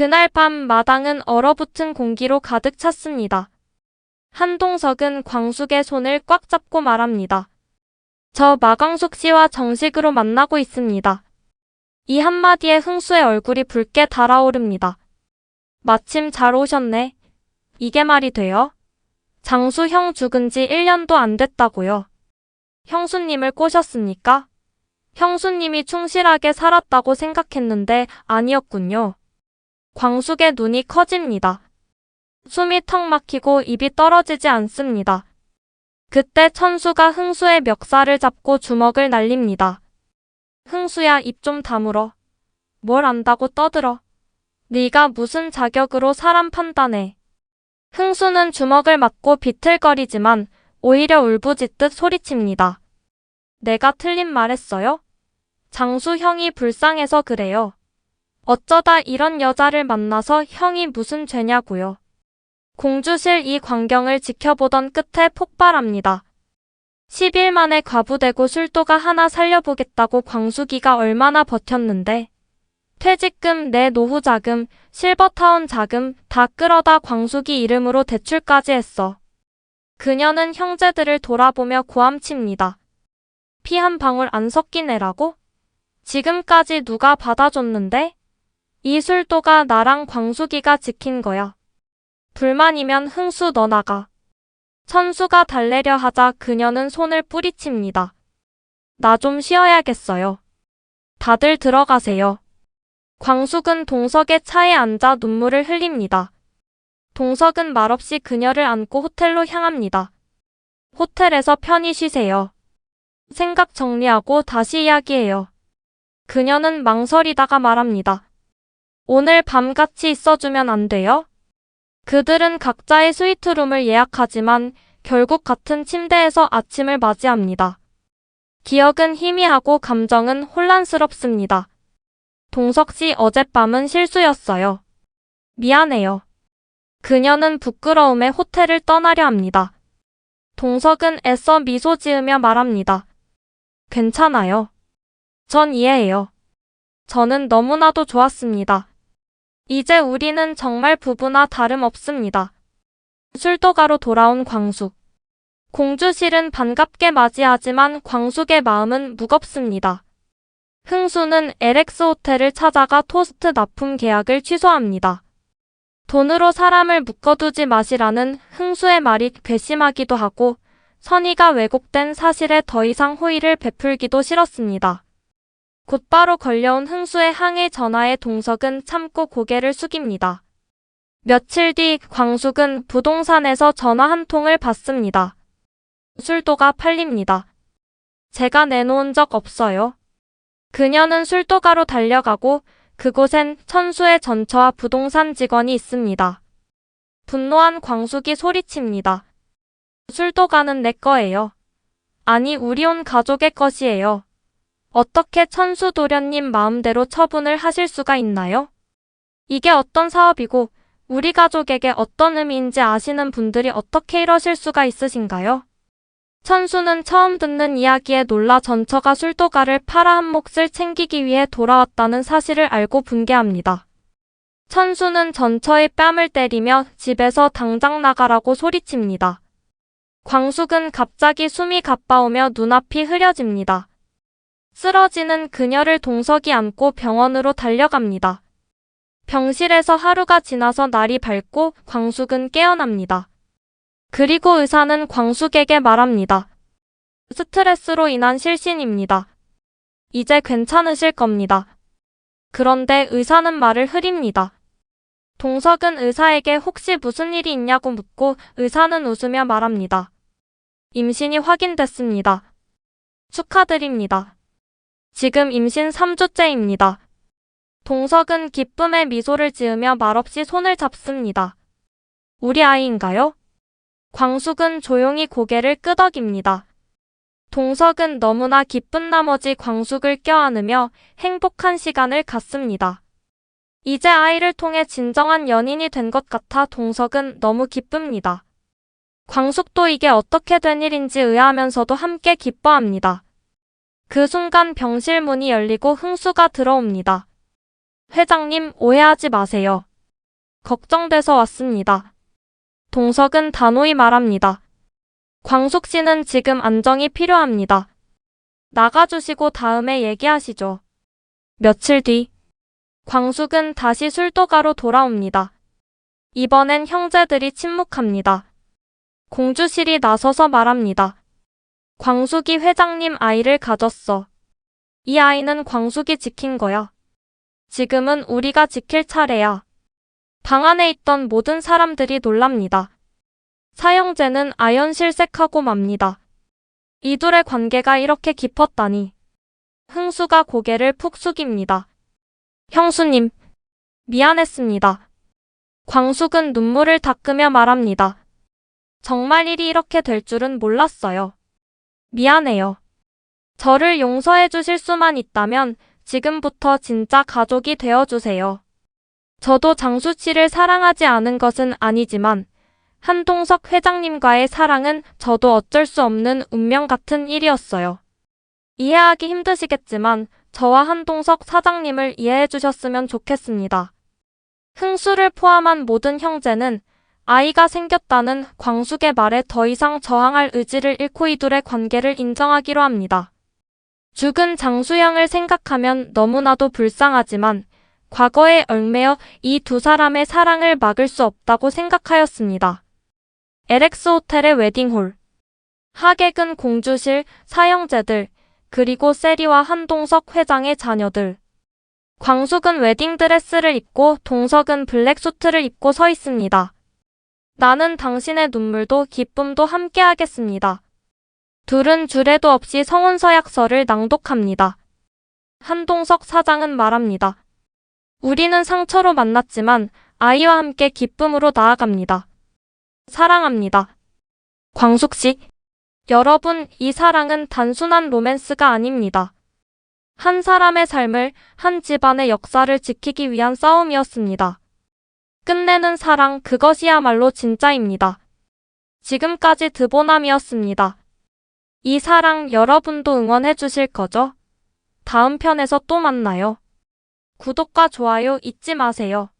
그날 밤 마당은 얼어붙은 공기로 가득 찼습니다. 한동석은 광숙의 손을 꽉 잡고 말합니다. 저 마광숙 씨와 정식으로 만나고 있습니다. 이 한마디에 흥수의 얼굴이 붉게 달아오릅니다. 마침 잘 오셨네. 이게 말이 돼요? 장수 형 죽은 지 1년도 안 됐다고요. 형수님을 꼬셨습니까? 형수님이 충실하게 살았다고 생각했는데 아니었군요. 광숙의 눈이 커집니다. 숨이 턱 막히고 입이 떨어지지 않습니다. 그때 천수가 흥수의 멱살을 잡고 주먹을 날립니다. 흥수야 입 좀 다물어. 뭘 안다고 떠들어. 네가 무슨 자격으로 사람 판단해. 흥수는 주먹을 맞고 비틀거리지만 오히려 울부짖듯 소리칩니다. 내가 틀린 말했어요? 장수 형이 불쌍해서 그래요. 어쩌다 이런 여자를 만나서 형이 무슨 죄냐고요. 공주실 이 광경을 지켜보던 끝에 폭발합니다. 10일 만에 과부되고 술도가 하나 살려보겠다고 광수기가 얼마나 버텼는데 퇴직금, 내 노후 자금, 실버타운 자금 다 끌어다 광숙이 이름으로 대출까지 했어. 그녀는 형제들을 돌아보며 고함칩니다. 피 한 방울 안 섞인 애라고? 지금까지 누가 받아줬는데? 이 술도가 나랑 광숙이가 지킨 거야. 불만이면 흥수 너 나가. 천수가 달래려 하자 그녀는 손을 뿌리칩니다. 나 좀 쉬어야겠어요. 다들 들어가세요. 광숙은 동석의 차에 앉아 눈물을 흘립니다. 동석은 말없이 그녀를 안고 호텔로 향합니다. 호텔에서 편히 쉬세요. 생각 정리하고 다시 이야기해요. 그녀는 망설이다가 말합니다. 오늘 밤 같이 있어주면 안 돼요? 그들은 각자의 스위트룸을 예약하지만 결국 같은 침대에서 아침을 맞이합니다. 기억은 희미하고 감정은 혼란스럽습니다. 동석 씨 어젯밤은 실수였어요. 미안해요. 그녀는 부끄러움에 호텔을 떠나려 합니다. 동석은 애써 미소 지으며 말합니다. 괜찮아요. 전 이해해요. 저는 너무나도 좋았습니다. 이제 우리는 정말 부부나 다름없습니다. 술도가로 돌아온 광숙. 공주실은 반갑게 맞이하지만 광숙의 마음은 무겁습니다. 흥수는 LX 호텔을 찾아가 토스트 납품 계약을 취소합니다. 돈으로 사람을 묶어두지 마시라는 흥수의 말이 괘씸하기도 하고 선의가 왜곡된 사실에 더 이상 호의를 베풀기도 싫었습니다. 곧바로 걸려온 흥수의 항해 전화에 동석은 참고 고개를 숙입니다. 며칠 뒤 광숙은 부동산에서 전화 한 통을 받습니다. 술도가 팔립니다. 제가 내놓은 적 없어요. 그녀는 술도가로 달려가고 그곳엔 천수의 전처와 부동산 직원이 있습니다. 분노한 광숙이 소리칩니다. 술도가는 내 거예요. 아니, 우리 온 가족의 것이에요. 어떻게 천수 도련님 마음대로 처분을 하실 수가 있나요? 이게 어떤 사업이고 우리 가족에게 어떤 의미인지 아시는 분들이 어떻게 이러실 수가 있으신가요? 천수는 처음 듣는 이야기에 놀라 전처가 술도가를 팔아 한 몫을 챙기기 위해 돌아왔다는 사실을 알고 분개합니다. 천수는 전처의 뺨을 때리며 집에서 당장 나가라고 소리칩니다. 광숙은 갑자기 숨이 가빠오며 눈앞이 흐려집니다. 쓰러지는 그녀를 동석이 안고 병원으로 달려갑니다. 병실에서 하루가 지나서 날이 밝고 광숙은 깨어납니다. 그리고 의사는 광숙에게 말합니다. 스트레스로 인한 실신입니다. 이제 괜찮으실 겁니다. 그런데 의사는 말을 흐립니다. 동석은 의사에게 혹시 무슨 일이 있냐고 묻고 의사는 웃으며 말합니다. 임신이 확인됐습니다. 축하드립니다. 지금 임신 3주째입니다. 동석은 기쁨의 미소를 지으며 말없이 손을 잡습니다. 우리 아이인가요? 광숙은 조용히 고개를 끄덕입니다. 동석은 너무나 기쁜 나머지 광숙을 껴안으며 행복한 시간을 갖습니다. 이제 아이를 통해 진정한 연인이 된 것 같아 동석은 너무 기쁩니다. 광숙도 이게 어떻게 된 일인지 의아하면서도 함께 기뻐합니다. 그 순간 병실 문이 열리고 흥수가 들어옵니다. 회장님, 오해하지 마세요. 걱정돼서 왔습니다. 동석은 단호히 말합니다. 광숙 씨는 지금 안정이 필요합니다. 나가주시고 다음에 얘기하시죠. 며칠 뒤, 광숙은 다시 술도가로 돌아옵니다. 이번엔 형제들이 침묵합니다. 공주실이 나서서 말합니다. 광숙이 회장님 아이를 가졌어. 이 아이는 광숙이 지킨 거야. 지금은 우리가 지킬 차례야. 방 안에 있던 모든 사람들이 놀랍니다. 사형제는 아연실색하고 맙니다. 이둘의 관계가 이렇게 깊었다니. 흥수가 고개를 푹 숙입니다. 형수님, 미안했습니다. 광숙은 눈물을 닦으며 말합니다. 정말 일이 이렇게 될 줄은 몰랐어요. 미안해요. 저를 용서해 주실 수만 있다면 지금부터 진짜 가족이 되어 주세요. 저도 장수 씨를 사랑하지 않은 것은 아니지만 한동석 회장님과의 사랑은 저도 어쩔 수 없는 운명 같은 일이었어요. 이해하기 힘드시겠지만 저와 한동석 사장님을 이해해 주셨으면 좋겠습니다. 흥수를 포함한 모든 형제는 아이가 생겼다는 광숙의 말에 더 이상 저항할 의지를 잃고 이둘의 관계를 인정하기로 합니다. 죽은 장수영을 생각하면 너무나도 불쌍하지만 과거에 얽매여 이 두 사람의 사랑을 막을 수 없다고 생각하였습니다. LX 호텔의 웨딩홀. 하객은 공주실, 사형제들, 그리고 세리와 한동석 회장의 자녀들. 광숙은 웨딩드레스를 입고 동석은 블랙 수트를 입고 서 있습니다. 나는 당신의 눈물도 기쁨도 함께 하겠습니다. 둘은 주례도 없이 성혼서약서를 낭독합니다. 한동석 사장은 말합니다. 우리는 상처로 만났지만 아이와 함께 기쁨으로 나아갑니다. 사랑합니다. 광숙 씨, 여러분, 이 사랑은 단순한 로맨스가 아닙니다. 한 사람의 삶을, 한 집안의 역사를 지키기 위한 싸움이었습니다. 끝내는 사랑, 그것이야말로 진짜입니다. 지금까지 드보남이었습니다. 이 사랑 여러분도 응원해 주실 거죠? 다음 편에서 또 만나요. 구독과 좋아요 잊지 마세요.